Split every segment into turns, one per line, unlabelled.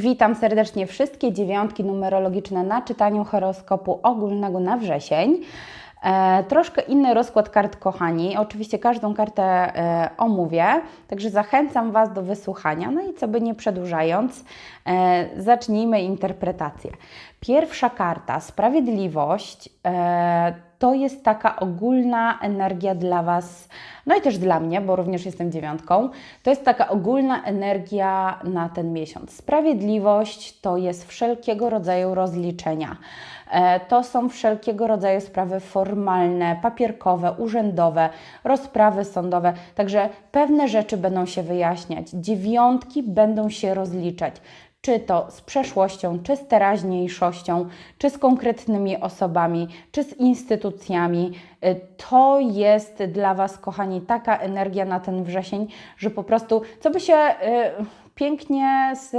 Witam serdecznie wszystkie dziewiątki numerologiczne na czytaniu horoskopu ogólnego na wrzesień. E, troszkę inny rozkład kart, kochani. Oczywiście każdą kartę e, omówię, także zachęcam Was do wysłuchania. No i co by nie przedłużając, e, zacznijmy interpretację. Pierwsza karta, sprawiedliwość, e, to jest taka ogólna energia dla Was, no i też dla mnie, bo również jestem dziewiątką. To jest taka ogólna energia na ten miesiąc. Sprawiedliwość to jest wszelkiego rodzaju rozliczenia. E, To są wszelkiego rodzaju sprawy formalne, papierkowe, urzędowe, rozprawy sądowe. Także pewne rzeczy będą się wyjaśniać. Dziewiątki będą się rozliczać czy to z przeszłością, czy z teraźniejszością, czy z konkretnymi osobami, czy z instytucjami. Y, To jest dla Was, kochani, taka energia na ten wrzesień, że po prostu, co by się y, pięknie z.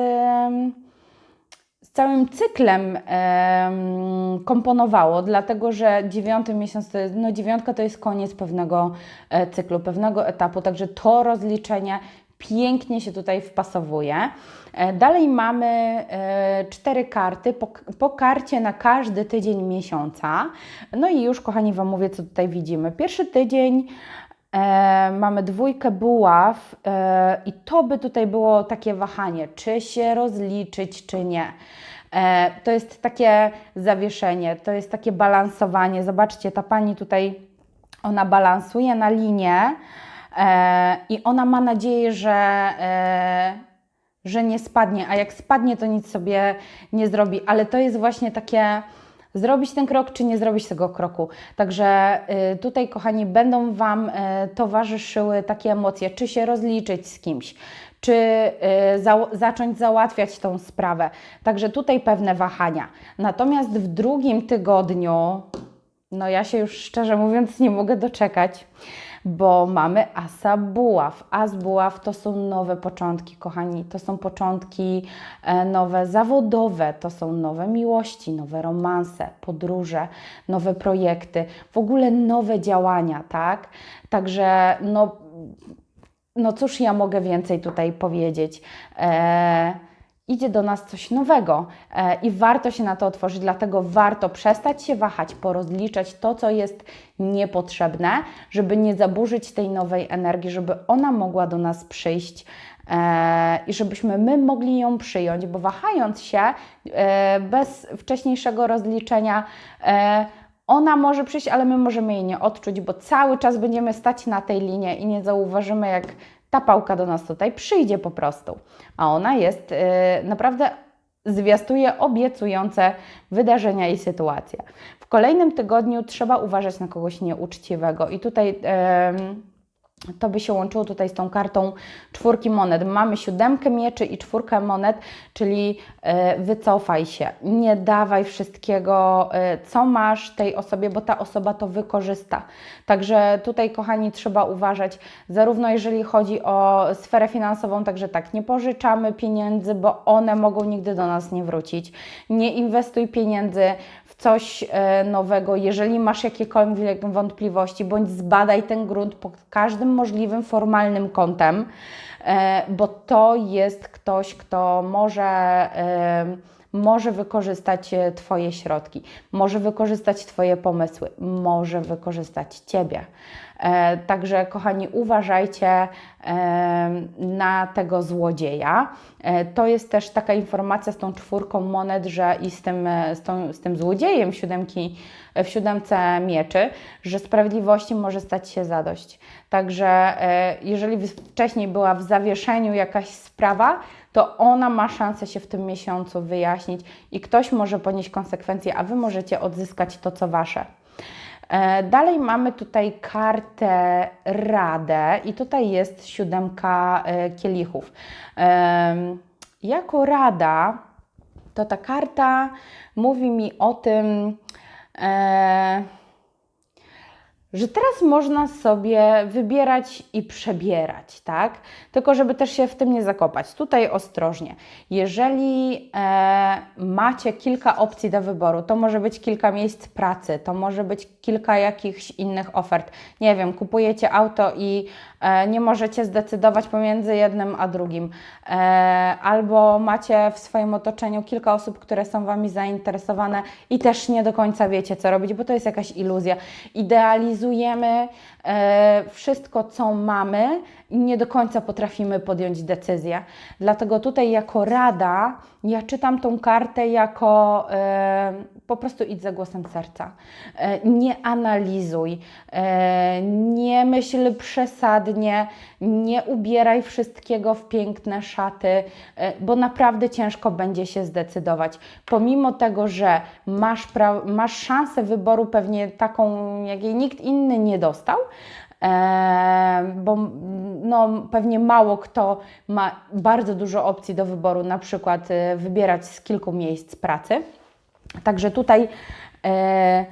z całym cyklem em, komponowało, dlatego że dziewiąty miesiąc no dziewiątka to jest koniec pewnego e, cyklu, pewnego etapu, także to rozliczenie pięknie się tutaj wpasowuje. E, Dalej mamy e, cztery karty, po, po karcie na każdy tydzień miesiąca. No i już, kochani, Wam mówię, co tutaj widzimy. Pierwszy tydzień E, mamy dwójkę buław e, i to by tutaj było takie wahanie, czy się rozliczyć, czy nie. E, to jest takie zawieszenie, to jest takie balansowanie. Zobaczcie, ta pani tutaj, ona balansuje na linię e, i ona ma nadzieję, że, e, że nie spadnie, a jak spadnie, to nic sobie nie zrobi, ale to jest właśnie takie zrobić ten krok, czy nie zrobić tego kroku. Także y, tutaj, kochani, będą Wam y, towarzyszyły takie emocje, czy się rozliczyć z kimś, czy y, za, zacząć załatwiać tą sprawę. Także tutaj pewne wahania. Natomiast w drugim tygodniu, no ja się już szczerze mówiąc nie mogę doczekać, bo mamy Asa Buław. As Buław to są nowe początki, kochani. To są początki e, nowe zawodowe, to są nowe miłości, nowe romanse, podróże, nowe projekty, w ogóle nowe działania, tak? Także no, no cóż ja mogę więcej tutaj powiedzieć. E, idzie do nas coś nowego e, i warto się na to otworzyć, dlatego warto przestać się wahać, porozliczać to, co jest niepotrzebne, żeby nie zaburzyć tej nowej energii, żeby ona mogła do nas przyjść e, i żebyśmy my mogli ją przyjąć, bo wahając się e, bez wcześniejszego rozliczenia, ona może przyjść, ale my możemy jej nie odczuć, bo cały czas będziemy stać na tej linie i nie zauważymy, jak ta pałka do nas tutaj przyjdzie po prostu. A ona jest yy, naprawdę zwiastuje obiecujące wydarzenia i sytuacje. W kolejnym tygodniu trzeba uważać na kogoś nieuczciwego i tutaj yy, to by się łączyło tutaj z tą kartą czwórki monet. Mamy siódemkę mieczy i czwórkę monet, czyli e, wycofaj się, nie dawaj wszystkiego, e, co masz tej osobie, bo ta osoba to wykorzysta. Także tutaj, kochani, trzeba uważać, zarówno jeżeli chodzi o sferę finansową, także tak, nie pożyczamy pieniędzy, bo one mogą nigdy do nas nie wrócić. Nie inwestuj pieniędzy coś e, nowego, jeżeli masz jakiekolwiek wątpliwości, bądź zbadaj ten grunt pod każdym możliwym formalnym kątem, e, bo to jest ktoś, kto może, e, może wykorzystać Twoje środki, może wykorzystać Twoje pomysły, może wykorzystać Ciebie. E, Także, kochani, uważajcie e, na tego złodzieja. E, To jest też taka informacja z tą czwórką monet, że i z tym, z tą, z tym złodziejem siódemki, w siódemce mieczy, że sprawiedliwości może stać się zadość. Także jeżeli wcześniej była w zawieszeniu jakaś sprawa, to ona ma szansę się w tym miesiącu wyjaśnić i ktoś może ponieść konsekwencje, a Wy możecie odzyskać to, co Wasze. E, Dalej mamy tutaj kartę Radę i tutaj jest siódemka e, kielichów. Jako Rada, to ta karta mówi mi o tym, e, że teraz można sobie wybierać i przebierać, tak? Tylko żeby też się w tym nie zakopać. Tutaj ostrożnie. Jeżeli e, macie kilka opcji do wyboru, to może być kilka miejsc pracy, to może być kilka jakichś innych ofert. Nie wiem, kupujecie auto i nie możecie zdecydować pomiędzy jednym a drugim. E, albo macie w swoim otoczeniu kilka osób, które są Wami zainteresowane i też nie do końca wiecie, co robić, bo to jest jakaś iluzja. Idealizujemy e, wszystko, co mamy i nie do końca potrafimy podjąć decyzję. Dlatego tutaj jako rada, ja czytam tą kartę jako e, po prostu idź za głosem serca. E, nie analizuj, e, nie myśl przesadnie, nie ubieraj wszystkiego w piękne szaty, e, bo naprawdę ciężko będzie się zdecydować. Pomimo tego, że masz, masz szansę wyboru pewnie taką, jakiej nikt inny nie dostał, e, bo no, pewnie mało kto ma bardzo dużo opcji do wyboru, na przykład e, wybierać z kilku miejsc pracy. Także tutaj e,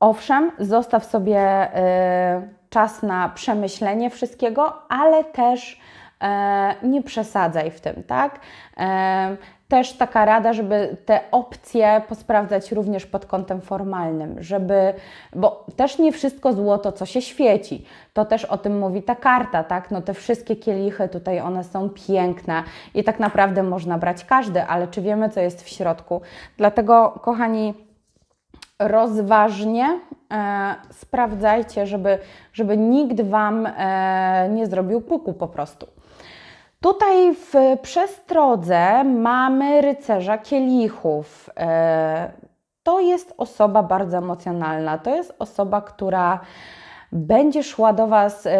owszem, zostaw sobie e, czas na przemyślenie wszystkiego, ale też e, nie przesadzaj w tym, tak? E, też taka rada, żeby te opcje posprawdzać również pod kątem formalnym, żeby, bo też nie wszystko złoto, co się świeci. To też o tym mówi ta karta, tak? No te wszystkie kielichy tutaj, one są piękne i tak naprawdę można brać każdy, ale czy wiemy, co jest w środku? Dlatego, kochani, rozważnie e, sprawdzajcie, żeby, żeby nikt Wam e, nie zrobił puku po prostu. Tutaj w przestrodze mamy rycerza kielichów. E, to jest osoba bardzo emocjonalna. To jest osoba, która będzie szła do Was e,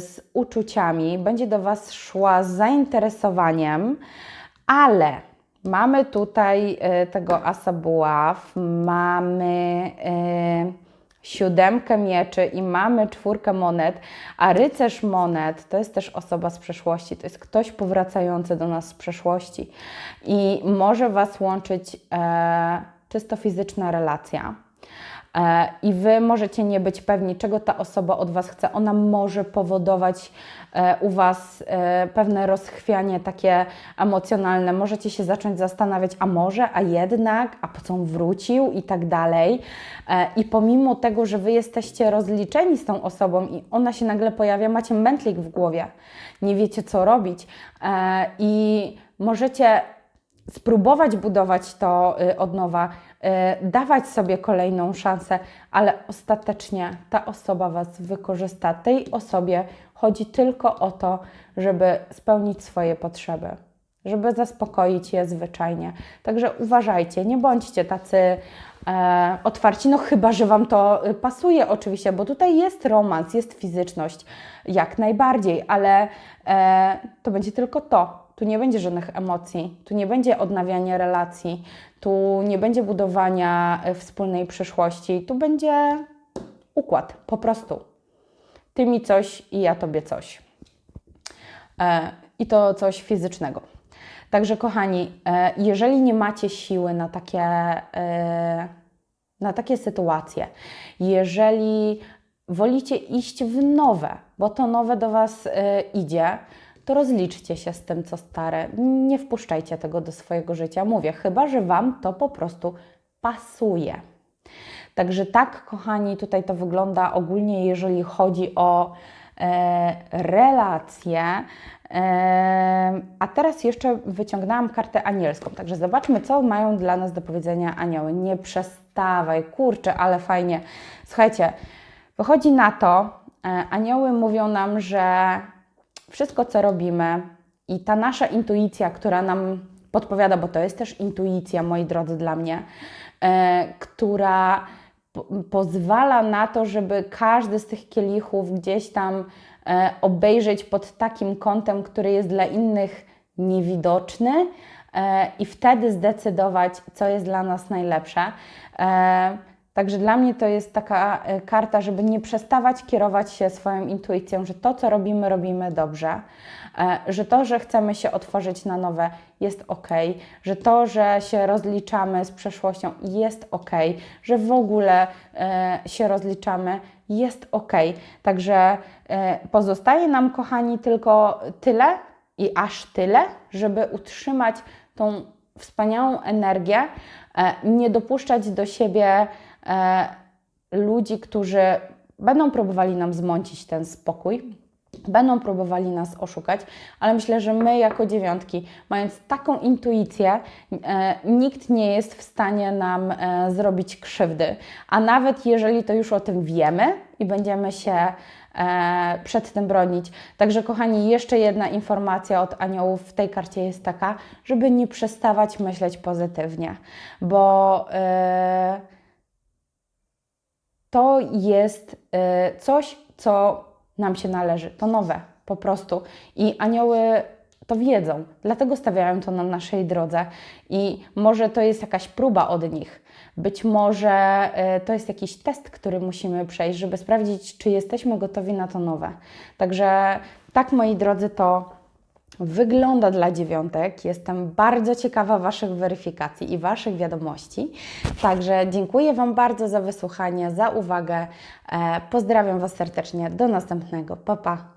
z uczuciami, będzie do Was szła z zainteresowaniem, ale mamy tutaj e, tego asa buław, mamy e, siódemkę mieczy i mamy czwórkę monet, a rycerz monet to jest też osoba z przeszłości, to jest ktoś powracający do nas z przeszłości i może Was łączyć e, czysto fizyczna relacja. E, I Wy możecie nie być pewni, czego ta osoba od Was chce. Ona może powodować e, u Was e, pewne rozchwianie takie emocjonalne. Możecie się zacząć zastanawiać, a może, a jednak, a po co on wrócił i tak dalej. I pomimo tego, że Wy jesteście rozliczeni z tą osobą i ona się nagle pojawia, macie mętlik w głowie, nie wiecie co robić i możecie spróbować budować to y, od nowa, y, dawać sobie kolejną szansę, ale ostatecznie ta osoba Was wykorzysta. Tej osobie chodzi tylko o to, żeby spełnić swoje potrzeby, żeby zaspokoić je zwyczajnie. Także uważajcie, nie bądźcie tacy e, otwarci, no chyba, że Wam to y, pasuje oczywiście, bo tutaj jest romans, jest fizyczność, jak najbardziej, ale e, to będzie tylko to. Tu nie będzie żadnych emocji, tu nie będzie odnawiania relacji, tu nie będzie budowania e, wspólnej przyszłości, tu będzie układ, po prostu. Ty mi coś i ja tobie coś. E, I to coś fizycznego. Także, kochani, e, jeżeli nie macie siły na takie, e, na takie sytuacje, jeżeli wolicie iść w nowe, bo to nowe do Was e, idzie, to rozliczcie się z tym, co stare. Nie wpuszczajcie tego do swojego życia. Mówię, chyba że Wam to po prostu pasuje. Także tak, kochani, tutaj to wygląda ogólnie, jeżeli chodzi o e, relacje. E, a teraz jeszcze wyciągnęłam kartę anielską. Także zobaczmy, co mają dla nas do powiedzenia anioły. Nie przestawaj, kurczę, ale fajnie. Słuchajcie, wychodzi na to, e, anioły mówią nam, że wszystko, co robimy i ta nasza intuicja, która nam podpowiada, bo to jest też intuicja, moi drodzy, dla mnie, e, która po, pozwala na to, żeby każdy z tych kielichów gdzieś tam e, obejrzeć pod takim kątem, który jest dla innych niewidoczny e, i wtedy zdecydować, co jest dla nas najlepsze. E, Także dla mnie to jest taka e, karta, żeby nie przestawać kierować się swoją intuicją, że to, co robimy, robimy dobrze, e, że to, że chcemy się otworzyć na nowe, jest ok, że to, że się rozliczamy z przeszłością, jest ok, że w ogóle e, się rozliczamy, jest ok. Także pozostaje nam, kochani, tylko tyle i aż tyle, żeby utrzymać tą wspaniałą energię, nie dopuszczać do siebie ludzi, którzy będą próbowali nam zmącić ten spokój, będą próbowali nas oszukać, ale myślę, że my jako dziewiątki, mając taką intuicję, e, nikt nie jest w stanie nam e, zrobić krzywdy. A nawet jeżeli to już o tym wiemy i będziemy się e, przed tym bronić. Także, kochani, jeszcze jedna informacja od aniołów w tej karcie jest taka, żeby nie przestawać myśleć pozytywnie, bo. E, to jest y, coś, co nam się należy. To nowe, po prostu. I anioły to wiedzą, dlatego stawiają to na naszej drodze. I może to jest jakaś próba od nich. Być może y, to jest jakiś test, który musimy przejść, żeby sprawdzić, czy jesteśmy gotowi na to nowe. Także tak, moi drodzy, to wygląda dla dziewiątek. Jestem bardzo ciekawa Waszych weryfikacji i Waszych wiadomości. Także dziękuję Wam bardzo za wysłuchanie, za uwagę. E, Pozdrawiam Was serdecznie. Do następnego. Pa, pa.